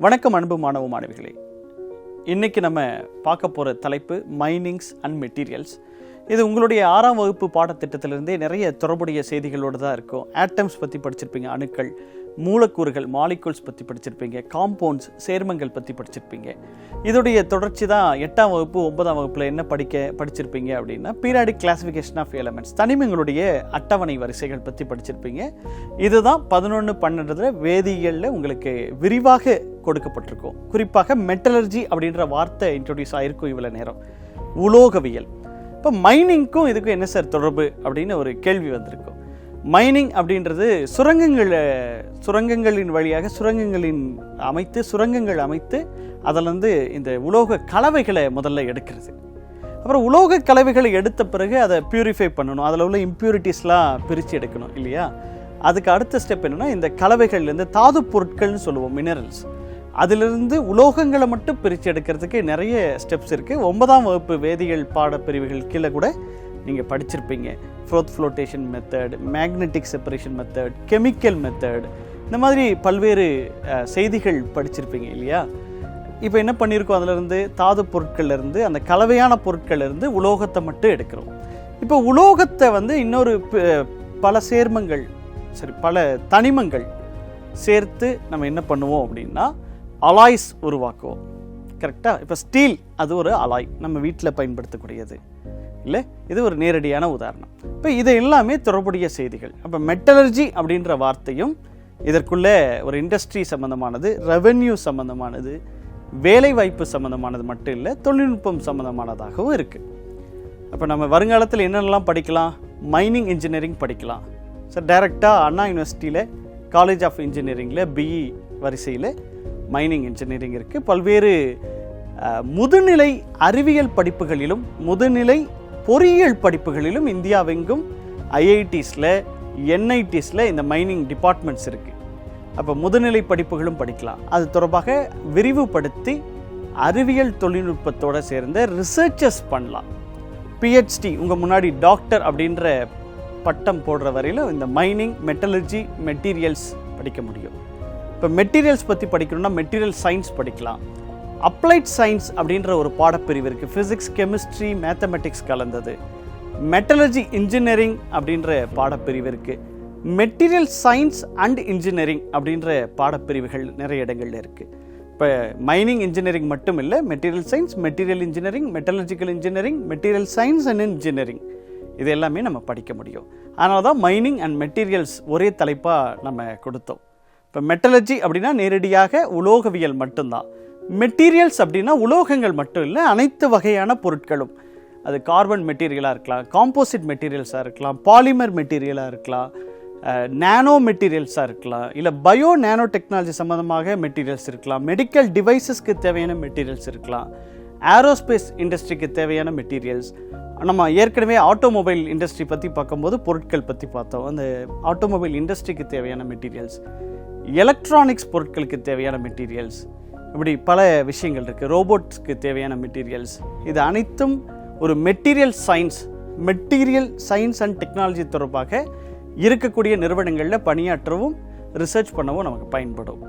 வணக்கம் அன்பு மாணவ மாணவிகளே இன்றைக்கி நம்ம பார்க்க போகிற தலைப்பு மைனிங்ஸ் அண்ட் மெட்டீரியல்ஸ் இது உங்களுடைய ஆறாம் வகுப்பு பாடத்திட்டத்திலிருந்தே நிறைய தொடர்புடைய செய்திகளோடு தான் இருக்கும். ஆட்டம்ஸ் பற்றி படிச்சிருப்பீங்க அணுக்கள் மூலக்கூறுகள் மாலிகூல்ஸ் பற்றி படிச்சிருப்பீங்க காம்பவுண்ட்ஸ் சேர்மங்கள் பற்றி படிச்சிருப்பீங்க. இதோடைய தொடர்ச்சி தான் எட்டாம் வகுப்பு ஒன்பதாம் வகுப்பில் என்ன படிக்க படிச்சிருப்பீங்க அப்படின்னா பீரியாடிக் கிளாஸிஃபிகேஷன் ஆஃப் எலமெண்ட்ஸ் தனிமங்களுடைய அட்டவணை வரிசைகள் பற்றி படிச்சிருப்பீங்க. இதுதான் பதினொன்று பன்னெண்டுல வேதியியலில் உங்களுக்கு விரிவாக கொடுக்கப்பட்டிருக்கும். குறிப்பாக மெட்டலர்ஜி அப்படின்ற வார்த்தை இன்ட்ரொடியூஸ் ஆயிருக்கும் இவ்வளோ நேரம். உலோகவியல். இப்போ மைனிங்க்கும் இதுக்கும் என்ன சார் தொடர்பு அப்படின்னு ஒரு கேள்வி வந்திருக்கும். மைனிங் அப்படின்றது சுரங்கங்களை சுரங்கங்களின் வழியாக சுரங்கங்களின் அமைத்து சுரங்கங்கள் அமைத்து அதில் வந்து இந்த உலோக கலவைகளை முதல்ல எடுக்கிறது. அப்புறம் உலோக கலவைகளை எடுத்த பிறகு அதை பியூரிஃபை பண்ணணும். அதில் உள்ள இம்ப்யூரிட்டிஸ்லாம் பிரித்து எடுக்கணும் இல்லையா? அதுக்கு அடுத்த ஸ்டெப் என்னென்னா இந்த கலவைகள்லேருந்து தாது பொருட்கள்னு சொல்லுவோம் மினரல்ஸ் அதிலிருந்து உலோகங்களை மட்டும் பிரித்து எடுக்கிறதுக்கு நிறைய ஸ்டெப்ஸ் இருக்குது ஒன்பதாம் வகுப்பு வேதியியல் பாடப்பிரிவுகள் கீழே கூட நீங்கள் படிச்சிருப்பீங்க. Froth flotation method magnetic separation method chemical method இந்த மாதிரி பல்வேறு செய்திகள் படிச்சிருப்பீங்க இல்லையா? இப்போ என்ன பண்ணியிருக்கோம் அதிலிருந்து? தாது பொருட்கள்லேருந்து அந்த கலவையான பொருட்கள்லேருந்து உலோகத்தை மட்டும் எடுக்கிறோம். இப்போ உலோகத்தை வந்து இன்னொரு பல சேர்மங்கள் சரி பல தனிமங்கள் சேர்த்து நம்ம என்ன பண்ணுவோம் அப்படின்னா அலாய்ஸ் உருவாக்குவோம். கரெக்டாக இப்போ ஸ்டீல் அது ஒரு அலாய். நம்ம வீட்டில் பயன்படுத்தக்கூடியது. இல்லை? இது ஒரு நேரடியான உதாரணம். இப்போ இது எல்லாமே தொடர்புடைய செய்திகள். அப்போ மெட்டலர்ஜி அப்படின்ற வார்த்தையும் இதற்குள்ளே ஒரு இண்டஸ்ட்ரி சம்மந்தமானது ரெவென்யூ சம்மந்தமானது வேலை வாய்ப்பு சம்மந்தமானது மட்டும் இல்லை தொழில்நுட்பம் சம்மந்தமானதாகவும் இருக்குது அப்போ நம்ம வருங்காலத்தில் என்னென்னலாம் படிக்கலாம்? மைனிங் இன்ஜினியரிங் படிக்கலாம். சார் டைரெக்டாக அண்ணா யூனிவர்சிட்டியில் காலேஜ் ஆஃப் இன்ஜினியரிங்கில் பிஇ வரிசையில் மைனிங் இன்ஜினியரிங் இருக்குது பல்வேறு முதுநிலை அறிவியல் படிப்புகளிலும் முதுநிலை பொறியியல் படிப்புகளிலும் இந்தியாவெங்கும் ஐஐடிஸில் என்ஐடிஸில் இந்த மைனிங் டிபார்ட்மெண்ட்ஸ் இருக்குது அப்போ முதுநிலை படிப்புகளும் படிக்கலாம். அது தொடர்பாக விரிவுபடுத்தி அறிவியல் தொழில்நுட்பத்தோடு சேர்ந்த ரிசர்ச்சஸ் பண்ணலாம். பிஹெச்டி உங்கள் முன்னாடி டாக்டர் அப்படின்ற பட்டம் போடுற வரையிலும் இந்த மைனிங் மெட்டலர்ஜி மெட்டீரியல்ஸ் படிக்க முடியும். இப்போ மெட்டீரியல்ஸ் பற்றி படிக்கணும்னா மெட்டீரியல் சயின்ஸ் படிக்கலாம். அப்ளைட் சயின்ஸ் அப்படின்ற ஒரு பாடப்பிரிவு இருக்குது ஃபிசிக்ஸ் கெமிஸ்ட்ரி மேத்தமெட்டிக்ஸ் கலந்தது. மெட்டலஜி இன்ஜினியரிங் அப்படின்ற பாடப்பிரிவு இருக்குது மெட்டீரியல் சயின்ஸ் அண்ட் இன்ஜினியரிங் அப்படின்ற பாடப்பிரிவுகள் நிறைய இடங்கள்ல இருக்குது இப்போ மைனிங் இன்ஜினியரிங் மட்டும் இல்லை material science material engineering metallurgical engineering material science and engineering இது எல்லாமே நம்ம படிக்க முடியும். அதனால தான் மைனிங் அண்ட் மெட்டீரியல்ஸ் ஒரே தலைப்பாக நம்ம கொடுத்தோம். இப்போ மெட்டலஜி அப்படின்னா நேரடியாக உலோகவியல் மட்டும்தான். மெட்டீரியல்ஸ் அப்படின்னா உலோகங்கள் மட்டும் இல்லை அனைத்து வகையான பொருட்களும். அது கார்பன் மெட்டீரியலாக இருக்கலாம் காம்போசிட் மெட்டீரியல்ஸாக இருக்கலாம் பாலிமர் மெட்டீரியலாக இருக்கலாம் நேனோ மெட்டீரியல்ஸாக இருக்கலாம் இல்லை பயோ நேனோ டெக்னாலஜி சம்மந்தமாக மெட்டீரியல்ஸ் இருக்கலாம் மெடிக்கல் டிவைசஸ்க்கு தேவையான மெட்டீரியல்ஸ் இருக்கலாம் ஏரோஸ்பேஸ் இண்டஸ்ட்ரிக்கு தேவையான மெட்டீரியல்ஸ் நம்ம ஏற்கனவே ஆட்டோமொபைல் இண்டஸ்ட்ரி பற்றி பார்க்கும்போது பொருட்கள் பற்றி பார்த்தோம். அந்த ஆட்டோமொபைல் இண்டஸ்ட்ரிக்கு தேவையான மெட்டீரியல்ஸ் எலக்ட்ரானிக்ஸ் பொருட்களுக்கு தேவையான மெட்டீரியல்ஸ் இப்படி பல விஷயங்கள் இருக்குது ரோபோட்ஸ்க்கு தேவையான மெட்டீரியல்ஸ் இது அனைத்தும் ஒரு material science material science and technology தொடர்பாக இருக்கக்கூடிய நிறுவனங்களில் பணியாற்றவும் ரிசர்ச் பண்ணவும் நமக்கு பயன்படும்.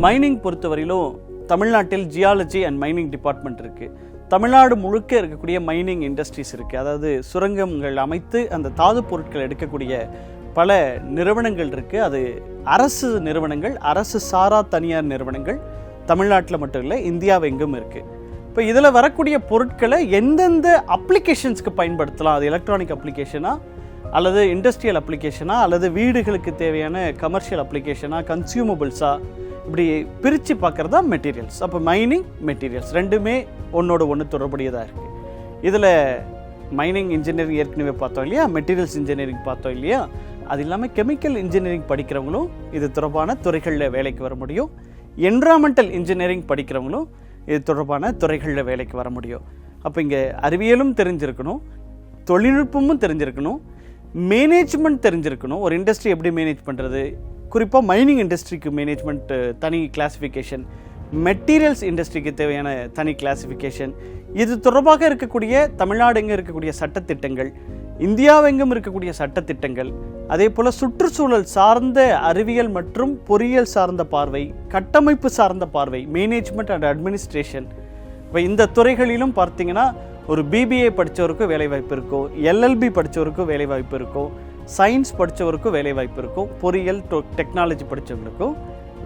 மைனிங் பொறுத்தவரையிலும் தமிழ்நாட்டில் ஜியாலஜி அண்ட் மைனிங் டிபார்ட்மெண்ட் இருக்குது தமிழ்நாடு முழுக்க இருக்கக்கூடிய மைனிங் இண்டஸ்ட்ரீஸ் இருக்குது அதாவது சுரங்கங்கள் அமைத்து அந்த தாது பொருட்கள் எடுக்கக்கூடிய பல நிறுவனங்கள் இருக்குது அது அரசு நிறுவனங்கள் அரசு சாரா தனியார் நிறுவனங்கள். தமிழ்நாட்டில் மட்டும் இல்லை இந்தியாவை எங்கும் இருக்குது இப்போ இதில் வரக்கூடிய பொருட்களை எந்தெந்த அப்ளிகேஷன்ஸ்க்கு பயன்படுத்தலாம்? அது எலக்ட்ரானிக் அப்ளிகேஷனா அல்லது இண்டஸ்ட்ரியல் அப்ளிகேஷனா அல்லது வீடுகளுக்கு தேவையான கமர்ஷியல் அப்ளிகேஷனா கன்சியூமபிள்ஸா இப்படி பிரித்து பார்க்குறது தான் மெட்டீரியல்ஸ் அப்போ மைனிங் மெட்டீரியல்ஸ் ரெண்டுமே ஒன்றோட ஒன்று தொடர்புடையதாக இருக்குது இதில் மைனிங் இன்ஜினியரிங் ஏற்கனவே பார்த்தோம் இல்லையா? மெட்டீரியல்ஸ் இன்ஜினியரிங் பார்த்தோம் இல்லையா? அது இல்லாமல் கெமிக்கல் இன்ஜினியரிங் படிக்கிறவங்களும் இது தொடர்பான துறைகளில் வேலைக்கு வர முடியும். என்விரான்மெண்டல் இன்ஜினியரிங் படிக்கிறவங்களும் இது தொடர்பான துறைகளில் வேலைக்கு வர முடியும். அப்போ இங்கே அறிவியலும் தெரிஞ்சிருக்கணும் தொழில்நுட்பமும் தெரிஞ்சிருக்கணும் மேனேஜ்மெண்ட் தெரிஞ்சிருக்கணும். ஒரு இண்டஸ்ட்ரி எப்படி மேனேஜ் பண்ணுறது குறிப்பாக மைனிங் இண்டஸ்ட்ரிக்கு மேனேஜ்மெண்ட் தனி கிளாஸிஃபிகேஷன் மெட்டீரியல்ஸ் இண்டஸ்ட்ரிக்கு தேவையான தனி கிளாஸிஃபிகேஷன் இது தொடர்பாக இருக்கக்கூடிய தமிழ்நாடுங்க இருக்கக்கூடிய சட்டத்திட்டங்கள் இந்தியாவெங்கும் இருக்கக்கூடிய சட்டத்திட்டங்கள் அதே போல் சுற்றுச்சூழல் சார்ந்த அறிவியல் மற்றும் பொறியியல் சார்ந்த பார்வை கட்டமைப்பு சார்ந்த பார்வை மேனேஜ்மெண்ட் அண்ட் அட்மினிஸ்ட்ரேஷன் இப்போ இந்த துறைகளிலும் பார்த்தீங்கன்னா ஒரு பிபிஏ படித்தவருக்கும் வேலைவாய்ப்பு இருக்கும் எல்எல்பி படித்தவருக்கும் வேலைவாய்ப்பு இருக்கும் சயின்ஸ் படித்தவருக்கும் வேலைவாய்ப்பு இருக்கும் பொறியியல் டெக்னாலஜி படித்தவங்களுக்கும்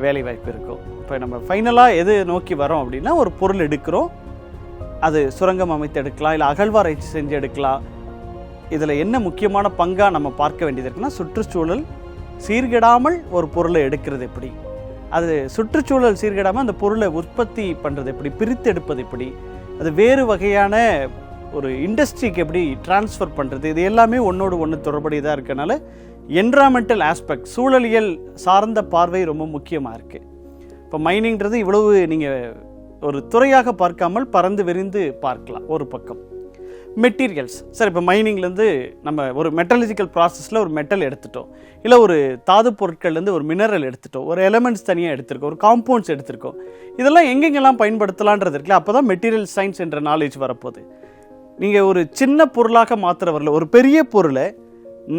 வேலைவாய்ப்பு இருக்கும் இப்போ நம்ம ஃபைனலாக எது நோக்கி வரோம் அப்படின்னா ஒரு பொருள் எடுக்கிறோம். அது சுரங்கம் அமைத்து எடுக்கலாம் இல்லை அகழ்வாராய்ச்சி செஞ்சு எடுக்கலாம். இதில் என்ன முக்கியமான பங்காக நம்ம பார்க்க வேண்டியது இருக்குன்னா சுற்றுச்சூழல் சீர்கெடாமல் ஒரு பொருளை எடுக்கிறது எப்படி? அது சுற்றுச்சூழல் சீர்கெடாமல் அந்த பொருளை உற்பத்தி பண்ணுறது எப்படி? பிரித்து எடுப்பது எப்படி? அது வேறு வகையான ஒரு இண்டஸ்ட்ரிக்கு எப்படி ட்ரான்ஸ்ஃபர் பண்ணுறது? இது எல்லாமே ஒன்றோடு ஒன்று தொடர்புடையதாக இருக்கனால என்விரான்மெண்டல் ஆஸ்பெக்ட் சூழலியல் சார்ந்த பார்வை ரொம்ப முக்கியமாக இருக்குது இப்போ மைனிங்கிறது இவ்வளவு நீங்கள் ஒரு துறையாக பார்க்காமல் பறந்து விரிந்து பார்க்கலாம் ஒரு பக்கம். மெட்டீரியல்ஸ் சார் இப்போ மைனிங்லேருந்து நம்ம ஒரு மெட்டலஜிக்கல் ப்ராசஸில் ஒரு மெட்டல் எடுத்துட்டோம். இல்லை ஒரு தாது பொருட்கள்லேருந்து ஒரு மினரல் எடுத்துட்டோம். ஒரு எலமெண்ட்ஸ் தனியாக எடுத்திருக்கோம். ஒரு காம்பவுண்ட்ஸ் எடுத்திருக்கோம். இதெல்லாம் எங்கெங்கெல்லாம் பயன்படுத்தலான்றது இருக்குல்ல அப்போ தான் மெட்டீரியல் சயின்ஸ் என்ற நாலேஜ் வரப்போகுது. நீங்கள் ஒரு சின்ன பொருளாக மாற்றுற வரல ஒரு பெரிய பொருளை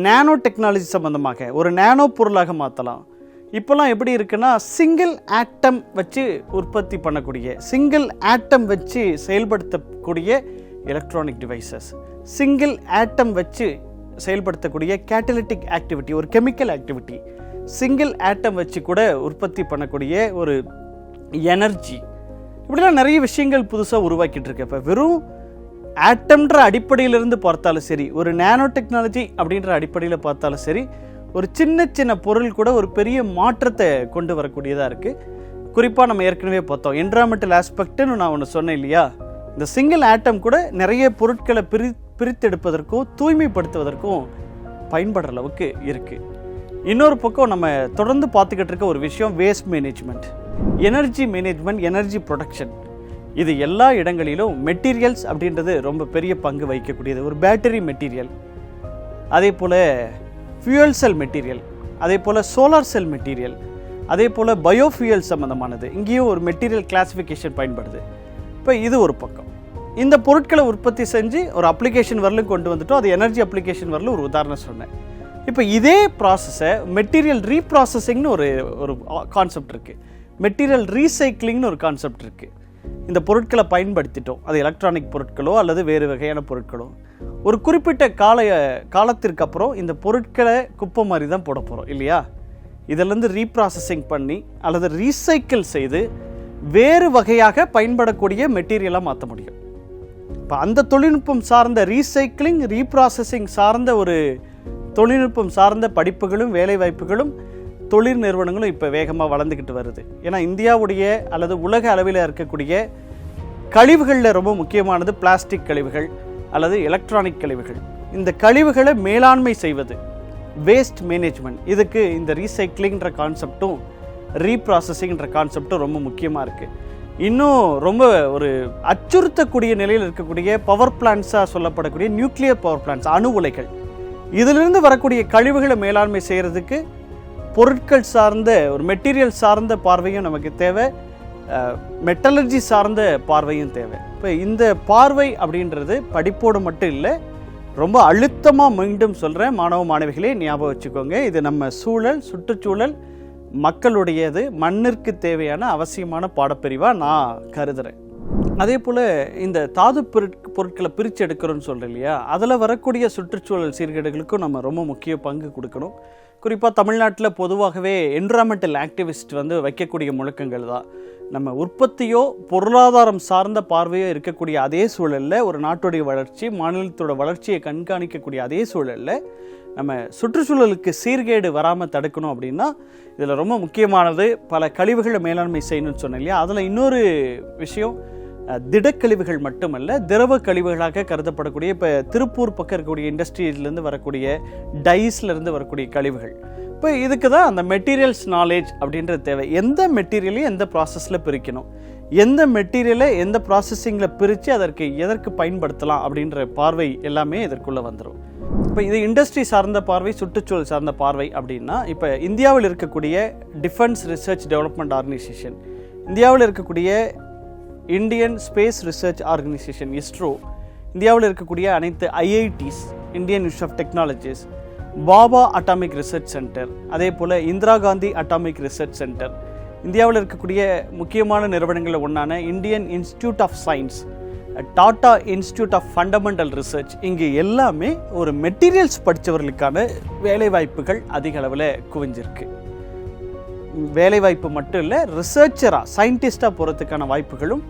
நேனோ டெக்னாலஜி சம்மந்தமாக ஒரு நேனோ பொருளாக மாற்றலாம் இப்போல்லாம் எப்படி இருக்குன்னா சிங்கிள் ஆட்டம் வச்சு உற்பத்தி பண்ணக்கூடிய சிங்கிள் ஆட்டம் வச்சு செயல்படுத்தக்கூடிய எலக்ட்ரானிக் டிவைசஸ் சிங்கிள் ஆட்டம் வச்சு செயல்படுத்தக்கூடிய கேட்டலிட்டிக் ஆக்டிவிட்டி ஒரு கெமிக்கல் ஆக்டிவிட்டி சிங்கிள் ஆட்டம் வச்சு கூட உற்பத்தி பண்ணக்கூடிய ஒரு எனர்ஜி இப்படிலாம் நிறைய விஷயங்கள் புதுசாக உருவாக்கிட்டு இருக்கு. இப்போ வெறும் ஆட்டம்ன்ற அடிப்படையிலிருந்து பார்த்தாலும் சரி ஒரு நேனோ டெக்னாலஜி அப்படின்ற அடிப்படையில் பார்த்தாலும் சரி ஒரு சின்ன சின்ன பொருள் கூட ஒரு பெரிய மாற்றத்தை கொண்டு வரக்கூடியதாக இருக்குது குறிப்பாக நம்ம ஏற்கனவே பார்த்தோம் என்விரான்மெண்டல் ஆஸ்பெக்ட்னு நான் ஒன்று சொன்னேன் இல்லையா? இந்த சிங்கிள் ஆட்டம் கூட நிறைய பொருட்களை பிரி பிரித்தெடுப்பதற்கும் தூய்மைப்படுத்துவதற்கும் பயன்படுற அளவுக்கு இருக்குது இன்னொரு பக்கம் நம்ம தொடர்ந்து பார்த்துக்கிட்டு இருக்க ஒரு விஷயம் waste management energy management energy production இது எல்லா இடங்களிலும் மெட்டீரியல்ஸ் அப்படின்றது ரொம்ப பெரிய பங்கு வகிக்கக்கூடியது. ஒரு பேட்டரி மெட்டீரியல் அதே போல் ஃபியூயல் செல் மெட்டீரியல் அதே போல் சோலார் செல் மெட்டீரியல் அதே போல் பயோஃபியூயல் சம்மந்தமானது இங்கேயும் ஒரு மெட்டீரியல் கிளாசிஃபிகேஷன் பயன்படுது. இப்போ இது ஒரு பக்கம். இந்த பொருட்களை உற்பத்தி செஞ்சு ஒரு அப்ளிகேஷன் வரலும் கொண்டு வந்துட்டோம். அது எனர்ஜி அப்ளிகேஷன் வரலும் ஒரு உதாரணம் சொன்னேன். இப்போ இதே ப்ராசஸை மெட்டீரியல் ரீப்ராசஸிங்னு ஒரு ஒரு கான்செப்ட் இருக்குது மெட்டீரியல் ரீசைக்ளிங்னு ஒரு கான்செப்ட் இருக்குது இந்த பொருட்களை பயன்படுத்திட்டோம். அது எலக்ட்ரானிக் பொருட்களோ அல்லது வேறு வகையான பொருட்களோ. ஒரு குறிப்பிட்ட கால காலத்திற்கு அப்புறம் இந்த பொருட்களை குப்பை மாதிரி தான் போட போகிறோம் இல்லையா இதிலேருந்து ரீப்ராசஸிங் பண்ணி அல்லது ரீசைக்கிள் செய்து வேறு வகையாக பயன்படக்கூடிய மெட்டீரியலாக மாற்ற முடியும். இப்போ அந்த தொழில்நுட்பம் சார்ந்த ரீசைக்கிளிங் ரீப்ராசஸிங் சார்ந்த ஒரு தொழில்நுட்பம் சார்ந்த படிப்புகளும் வேலைவாய்ப்புகளும் தொழில் நிறுவனங்களும் இப்போ வேகமாக வளர்ந்துக்கிட்டு வருது. ஏன்னா இந்தியாவுடைய அல்லது உலக அளவில் இருக்கக்கூடிய கழிவுகளில் ரொம்ப முக்கியமானது பிளாஸ்டிக் கழிவுகள் அல்லது எலக்ட்ரானிக் கழிவுகள். இந்த கழிவுகளை மேலாண்மை செய்வது வேஸ்ட் மேனேஜ்மெண்ட். இதுக்கு இந்த ரீசைக்கிளிங்கிற கான்செப்டும் ரீப்ராசஸிங்கிற கான்செப்டும் ரொம்ப முக்கியமாக இருக்குது இன்னும் ரொம்ப ஒரு அச்சுறுத்தக்கூடிய நிலையில் இருக்கக்கூடிய பவர் பிளான்ஸாக சொல்லப்படக்கூடிய நியூக்ளியர் பவர் பிளான்ஸ் அணு உலைகள். இதிலிருந்து வரக்கூடிய கழிவுகளை மேலாண்மை செய்கிறதுக்கு பொருட்கள் சார்ந்த ஒரு மெட்டீரியல் சார்ந்த பார்வையும் நமக்கு தேவை. மெட்டலர்ஜி சார்ந்த பார்வையும் தேவை. இப்போ இந்த பார்வை அப்படின்றது படிப்போடு மட்டும் இல்லை ரொம்ப அழுத்தமாக மீண்டும் சொல்கிறேன் மாணவ மாணவிகளே ஞாபகம் வச்சுக்கோங்க. இது நம்ம சூழல் சுற்றுச்சூழல் மக்களுடையது மண்ணிற்கு தேவையான அவசியமான பாடப்பிரிவாக நான் கருதுகிறேன் அதே போல் இந்த தாது பொருட் பொருட்களை பிரித்து எடுக்கிறோன்னு சொல்கிறேன் இல்லையா? அதில் வரக்கூடிய சுற்றுச்சூழல் சீர்கேடுகளுக்கும் நம்ம ரொம்ப முக்கிய பங்கு கொடுக்கணும். குறிப்பாக தமிழ்நாட்டில் பொதுவாகவே என்விரான்மெண்டல் ஆக்டிவிஸ்ட் வந்து வைக்கக்கூடிய முழக்கங்கள் தான். நம்ம உற்பத்தியோ பொருளாதாரம் சார்ந்த பார்வையோ இருக்கக்கூடிய அதே சூழலில் ஒரு நாட்டுடைய வளர்ச்சி மாநிலத்தோட வளர்ச்சியை கண்காணிக்கக்கூடிய அதே சூழலில் நம்ம சுற்றுச்சூழலுக்கு சீர்கேடு வராமல் தடுக்கணும் அப்படின்னா இதில் ரொம்ப முக்கியமானது பல கழிவுகளை மேலாண்மை செய்யணும்னு சொன்னேன் இல்லையா? அதில் இன்னொரு விஷயம் திடக்கழிவுகள் மட்டுமல்ல திரவ கழிவுகளாக கருதப்படக்கூடிய இப்போ திருப்பூர் பக்கம் இருக்கக்கூடிய இண்டஸ்ட்ரீஸ்லேருந்து வரக்கூடிய டைஸ்லேருந்து வரக்கூடிய கழிவுகள். இப்போ இதுக்கு தான் அந்த மெட்டீரியல்ஸ் நாலேஜ் அப்படின்றது தேவை. எந்த மெட்டீரியலையும் எந்த ப்ராசஸில் பிரிக்கணும். எந்த மெட்டீரியலை எந்த ப்ராசஸிங்கில் பிரித்து அதற்கு எதற்கு பயன்படுத்தலாம் அப்படின்ற பார்வை எல்லாமே இதற்குள்ளே வந்துடும் இப்போ இது இண்டஸ்ட்ரி சார்ந்த பார்வை சுற்றுச்சூழல் சார்ந்த பார்வை அப்படின்னா இப்போ இந்தியாவில் இருக்கக்கூடிய டிஃபென்ஸ் ரிசர்ச் டெவலப்மெண்ட் ஆர்கனைசேஷன் இந்தியாவில் இருக்கக்கூடிய Indian space research organisation ISRO இந்தியாவில் இருக்கக்கூடிய அனைத்து IITs Indian institute of technologies Bhabha atomic research centre அதே போல் Indira Gandhi atomic research centre இந்தியாவில் இருக்கக்கூடிய முக்கியமான நிறுவனங்களில் ஒன்றான Indian institute of science Tata institute of fundamental research. இங்கே எல்லாமே ஒரு மெட்டீரியல்ஸ் படித்தவர்களுக்கான வேலைவாய்ப்புகள் அதிக அளவில் குவிஞ்சிருக்கு. வேலைவாய்ப்பு மட்டும் இல்லை ரிசர்ச்சராக சயின்டிஸ்டாக போகிறதுக்கான வாய்ப்புகளும்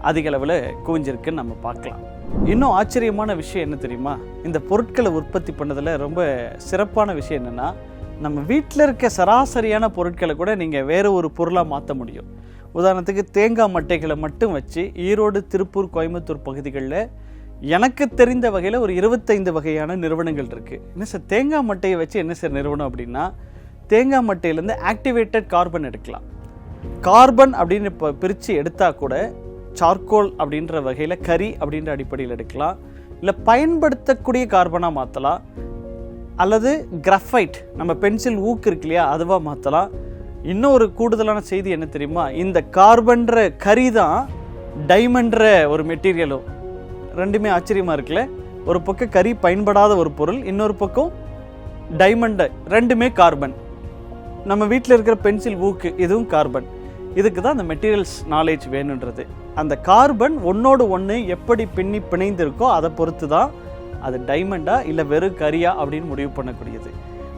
அதிக அளவில் குவிஞ்சிருக்குன்னு நம்ம பார்க்கலாம். இன்னும் ஆச்சரியமான விஷயம் என்ன தெரியுமா? இந்த பொருட்களை உற்பத்தி பண்ணதில் ரொம்ப சிறப்பான விஷயம் என்னென்னா நம்ம வீட்டில் இருக்க சராசரியான பொருட்களை கூட நீங்கள் வேறு ஒரு பொருளாக மாற்ற முடியும். உதாரணத்துக்கு தேங்காய் மட்டைகளை மட்டும் வச்சு ஈரோடு திருப்பூர் கோயம்புத்தூர் பகுதிகளில் எனக்கு தெரிந்த வகையில் ஒரு இருபத்தைந்து வகையான நிறுவனங்கள் இருக்குது என்ன சார் தேங்காய் மட்டையை வச்சு என்ன சார் நிறுவனம் அப்படின்னா தேங்காய் மட்டையிலேருந்து ஆக்டிவேட்டட் கார்பன் எடுக்கலாம். கார்பன் அப்படின்னு இப்போ பிரித்து எடுத்தால் கூட சார்கோல் அப்படின்ற வகையில் கரி அப்படின்ற அடிப்படையில் எடுக்கலாம். இல்லை பயன்படுத்தக்கூடிய கார்பனாக மாற்றலாம் அல்லது கிரஃபைட் நம்ம பென்சில் ஊக்கு இருக்கு இல்லையா அதுவாக மாற்றலாம் இன்னும் ஒரு கூடுதலான செய்தி என்ன தெரியுமா? இந்த கார்பன்ற கறி தான் டைமண்ட்ற ஒரு மெட்டீரியலும் ரெண்டுமே ஆச்சரியமாக இருக்குல்ல? ஒரு பக்கம் கறி பயன்படாத ஒரு பொருள் இன்னொரு பக்கம் டைமண்டு ரெண்டுமே கார்பன் நம்ம வீட்டில் இருக்கிற பென்சில் ஊக்கு இதுவும் கார்பன் இதுக்கு தான் அந்த மெட்டீரியல்ஸ் நாலேஜ் வேணுன்றது. அந்த கார்பன் ஒன்னோடு ஒன்று எப்படி பின்னி பிணைந்திருக்கோ அதை பொறுத்து தான் அது டைமண்டா இல்லை வெறும் கரியா அப்படின்னு முடிவு பண்ணக்கூடியது.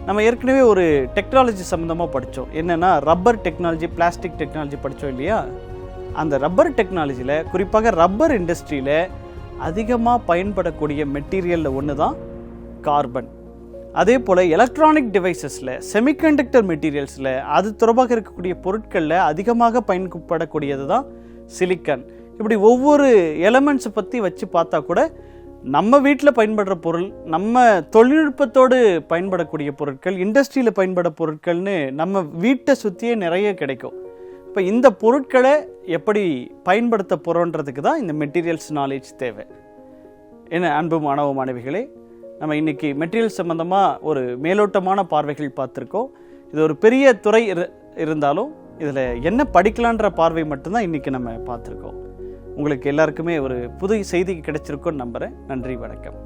நம்ம ஏற்கனவே ஒரு டெக்னாலஜி சம்மந்தமாக படித்தோம் என்னென்னா ரப்பர் டெக்னாலஜி பிளாஸ்டிக் டெக்னாலஜி படித்தோம் இல்லையா? அந்த ரப்பர் டெக்னாலஜியில் குறிப்பாக ரப்பர் இண்டஸ்ட்ரியில் அதிகமாக பயன்படக்கூடிய மெட்டீரியலில் ஒன்று தான் கார்பன் அதே போல் எலக்ட்ரானிக் டிவைசஸில் செமிகண்டக்டர் மெட்டீரியல்ஸில் அது தொடர்பாக இருக்கக்கூடிய பொருட்களில் அதிகமாக பயன்படக்கூடியது தான் சிலிக்கன் இப்படி ஒவ்வொரு எலமெண்ட்ஸை பற்றி வச்சு பார்த்தா கூட நம்ம வீட்டில் பயன்படுற பொருள் நம்ம தொழில்நுட்பத்தோடு பயன்படக்கூடிய பொருட்கள் இண்டஸ்ட்ரியில் பயன்பட பொருட்கள்னு நம்ம வீட்டை சுற்றியே நிறைய கிடைக்கும். இப்போ இந்த பொருட்களை எப்படி பயன்படுத்த போகிறோன்றதுக்கு தான் இந்த மெட்டீரியல்ஸ் நாலேஜ் தேவை. என்ன அன்பு மாணவ மாணவிகளே நம்ம இன்றைக்கி மெட்டீரியல் சம்மந்தமாக ஒரு மேலோட்டமான பார்வைகள் பார்த்துருக்கோம். இது ஒரு பெரிய துறை இரு இருந்தாலும் இதில் என்ன படிக்கலான்ற பார்வை மட்டும்தான் இன்றைக்கி நம்ம பார்த்துருக்கோம். உங்களுக்கு எல்லாருக்குமே ஒரு புது செய்தி கிடைச்சிருக்கும்னு நம்புகிறேன் நன்றி வணக்கம்.